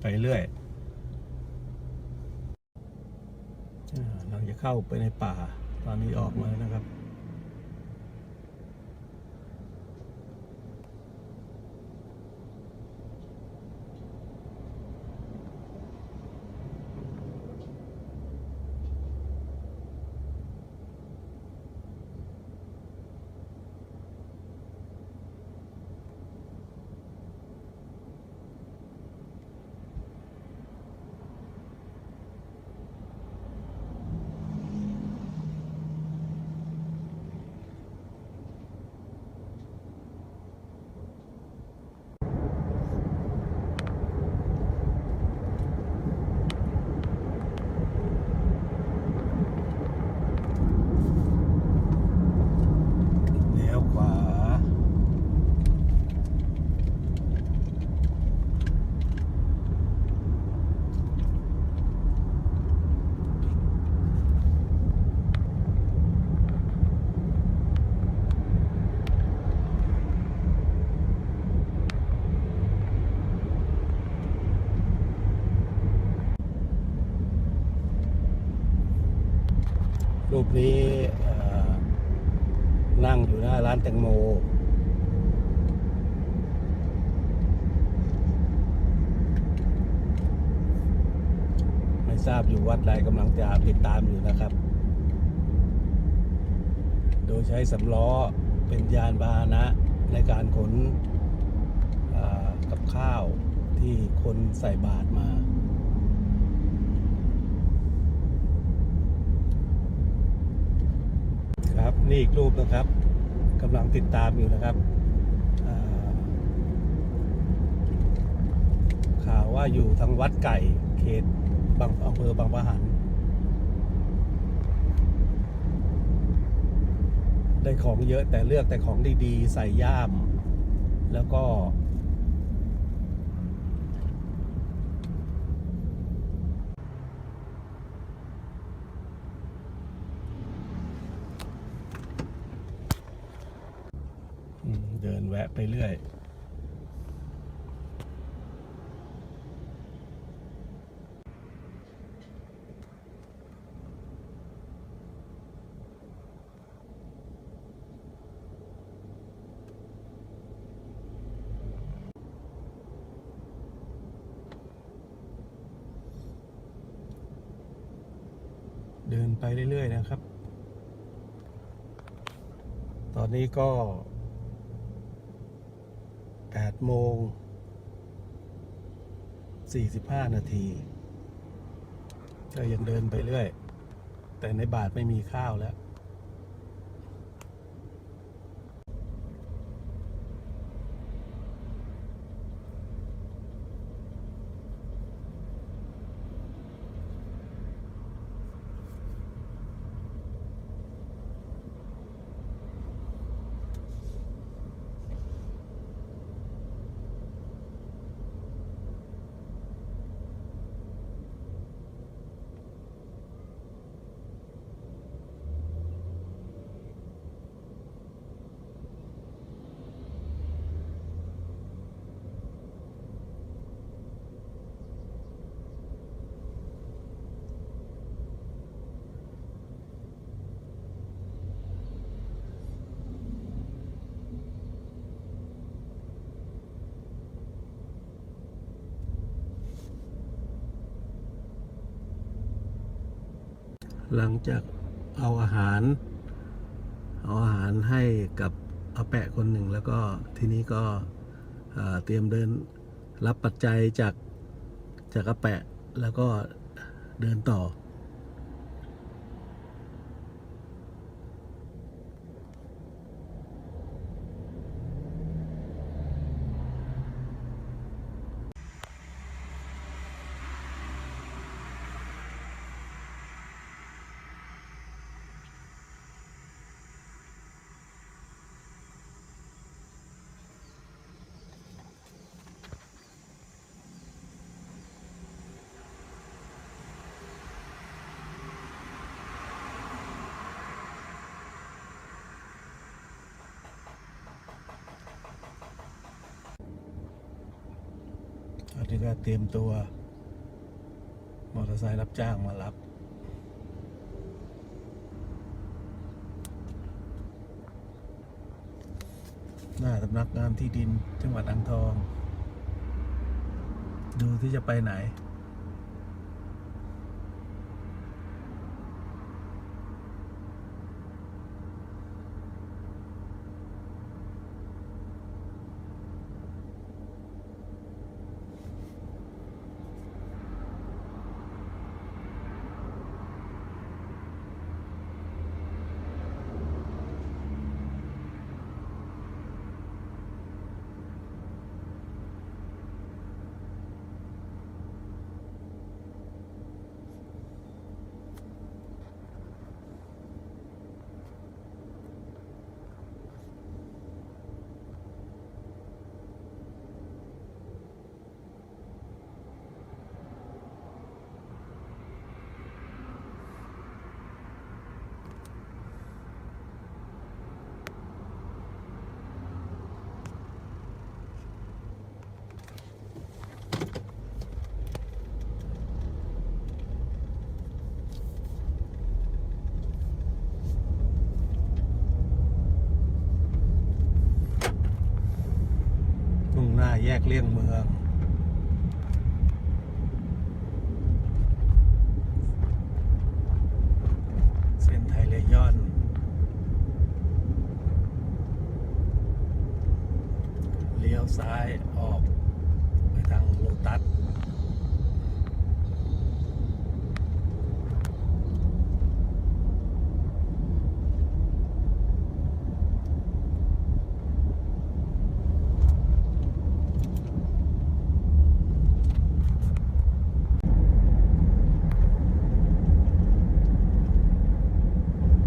ไปเรื่อยเราจะเข้าไปในป่า ตอนนี้ออกมาแล้วนะครับ เลี้ยวขวา รูป นี้นั่งอยู่หน้าร้านแตงโม ไม่ทราบอยู่วัดใดกำลังจะติดตามอยู่นะครับ โดยใช้สำล้อเป็นยานพาหนะในการขนกับข้าวที่คนใส่บาตรมา ครับ นี่อีกรูปนะครับกำลังติดตามอยู่นะครับข่าวว่าอยู่ทางวัดไก่เขตบางอำเภอบางปะหันได้ของเยอะแต่เลือกแต่ของดีๆ ใส่ย่าม แล้วก็ อืมเดินแวะไปเรื่อยเดินไปเรื่อย ๆ นะครับ ตอนนี้ก็ โมง 45 นาทีก็ยังเดินไปเรื่อย แต่ในบาทไม่มีข้าวแล้ว หลังจากเอาอาหาร เอาอาหารให้กับอาแปะคนหนึ่ง แล้วก็ทีนี้ก็เอ่อเตรียมเดินรับปัจจัยจากจากอาแปะแล้วก็เดินต่อ ก็เตรียมตัว มอเตอร์ไซค์รับจ้างมารับ หน้าสำนักงานที่ดินจังหวัดอ่างทอง ดูที่จะไปไหน กเลี่ยงเมือง เส้นไทยเลยอน เลี้ยวซ้ายออก ไปทางโลตัส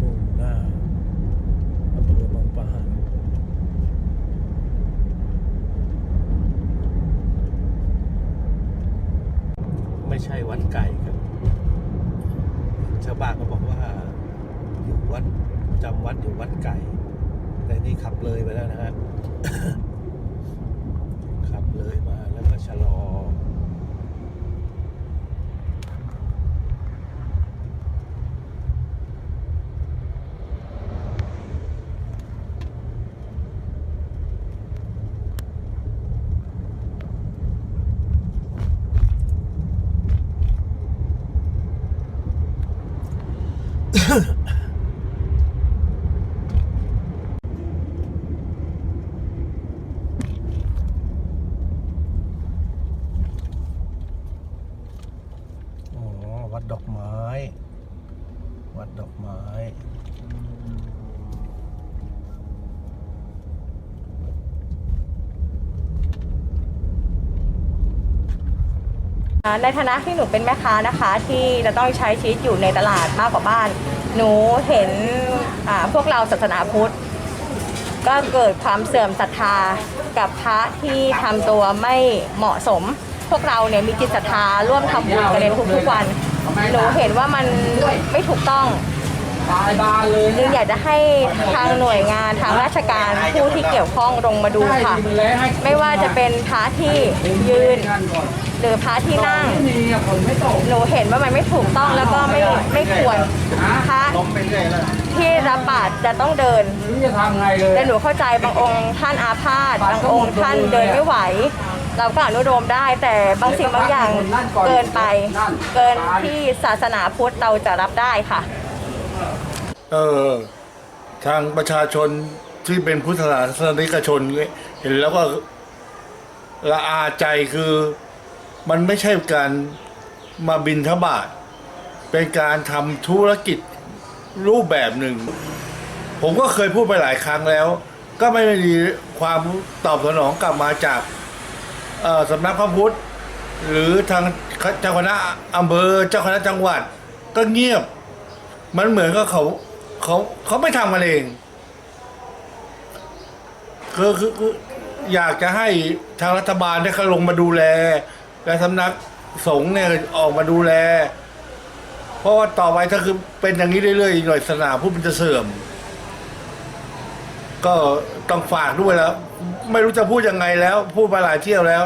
มุ่งหน้าอำเภอบางปะหัน ไม่ใช่วัดไก่ครับ ชาวบ้านก็บอกว่า อยู่วัดจำวัดอยู่วัดไก่ แต่ นี่ขับเลยไปแล้วนะฮะขับเลยมาแล้วก็ชะลอออ วัดดอกไม้ วัดดอกไม้ ในฐานะที่หนูเป็นแม่ค้านะคะ ที่จะต้องใช้ชีวิตอยู่ในตลาดมากกว่าบ้าน หนูเห็นพวกเราศาสนาพุทธ ก็เกิดความเสื่อมศรัทธากับพระที่ทำตัวไม่เหมาะสม พวกเราเนี่ยมีจิตศรัทธาร่วมทำบุญกันในทุกๆวัน หนูเห็นว่ามันไม่ถูกต้อง จึงอยากจะให้ทางหน่วยงานทางราชการผู้ที่เกี่ยวข้องลงมาดูค่ะ ไม่ว่าจะเป็นพระที่ยืน หรือพระที่นั่งไม่มีอะฝนไม่ตกหนูเห็นว่ามันไม่ถูกต้องแล้วก็ไม่ไม่ควรพระที่รับบาตรจะต้องเดินไม่รู้จะทำไงเลยแต่หนูเข้าใจบางองค์ท่านอาพาธบางองค์ท่านเดินไม่ไหวเราก็อนุโลมได้แต่บางสิ่งบางอย่างเกินไป เกินที่ศาสนาพุทธเราจะรับได้ค่ะ เออทางประชาชนที่เป็นพุทธศาสนิกชนเห็นแล้วก็ละอาใจคือมันไม่ใช่การมาบินทบาท เป็นการทำธุรกิจรูปแบบหนึ่ง ผมก็เคยพูดไปหลายครั้งแล้ว ก็ไม่มีความตอบสนองกลับมาจากสำนักพระพุทธ หรือทางเจ้าคณะอำเภอเจ้าคณะจังหวัด ก็เงียบ มันเหมือนกับเขาเขาเขาไม่ทำกันเองคือคือคืออยากจะให้ทางรัฐบาลได้เขาลงมาดูแล และสำนักสงฆ์เนี่ยออกมาดูแล เพราะว่าต่อไปถ้าคือเป็นอย่างนี้เรื่อยๆอีกหน่อยศาสนาพุทธมันจะเสื่อม ก็ต้องฝากด้วยแล้ว ไม่รู้จะพูดยังไงแล้ว พูดมาหลายเที่ยวแล้ว